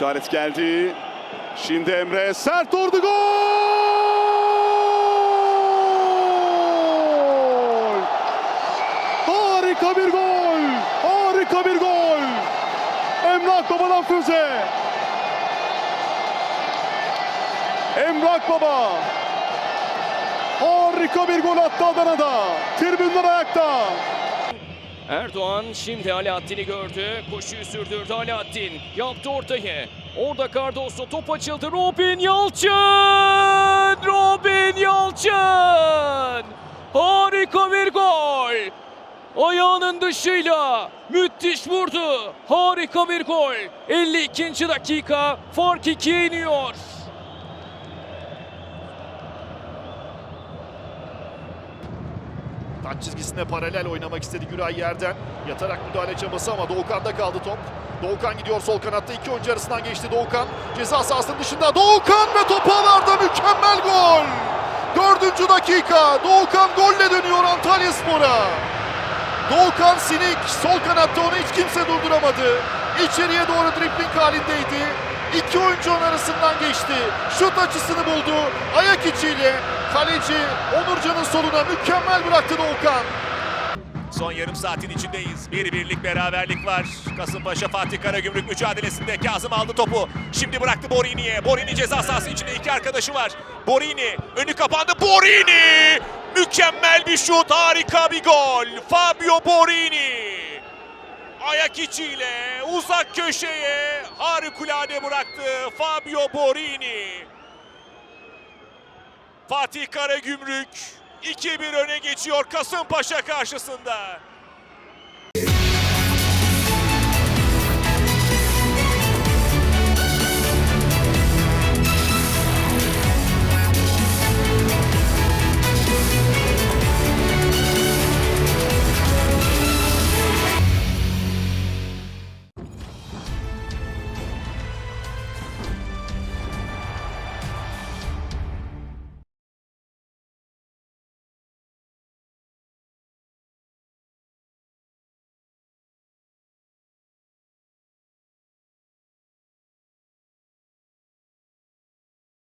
İşaret geldi. Şimdi Emre sert vurdu gol! Harika bir gol! Harika bir gol! Emrah Baba'dan füze. Emrah Baba harika bir gol attı Adana'da. Tribünler ayakta. Erdoğan şimdi Alaaddin'i gördü. Koşuyu sürdürdü Alaaddin. Yaptı ortayı. Orada Cardoso top açıldı. Robin Yalçın! Robin Yalçın! Harika bir gol! Ayağının dışıyla müthiş vurdu. Harika bir gol. 52. dakika fark 2'ye iniyor. Taç çizgisine paralel oynamak istedi Güray yerden. Yatarak müdahale çabası ama Doğukan'da kaldı top. Doğukan gidiyor sol kanatta. iki oyuncu arasından geçti Doğukan. Ceza sahasının dışında Doğukan ve top ağlarda mükemmel gol. Dördüncü dakika. Doğukan golle dönüyor Antalya Spor'a. Doğukan Sinik sol kanatta onu hiç kimse durduramadı. İçeriye doğru dripling halindeydi. İki oyuncunun arasından geçti. Şut açısını buldu. Ayak içiyle kaleci Onurcan'ın soluna mükemmel bıraktı Doğukan. Son yarım saatin içindeyiz. Bir birlik beraberlik var. Kasımpaşa Fatih Karagümrük mücadelesinde Kazım aldı topu. Şimdi bıraktı Borini'ye. Borini ceza sahası içinde iki arkadaşı var. Borini önü kapandı. Borini! Mükemmel bir şut. Harika bir gol. Fabio Borini. Ayak içiyle uzak köşeye harikulade bıraktı Fabio Borini. Fatih Karagümrük 2-1 öne geçiyor Kasımpaşa karşısında.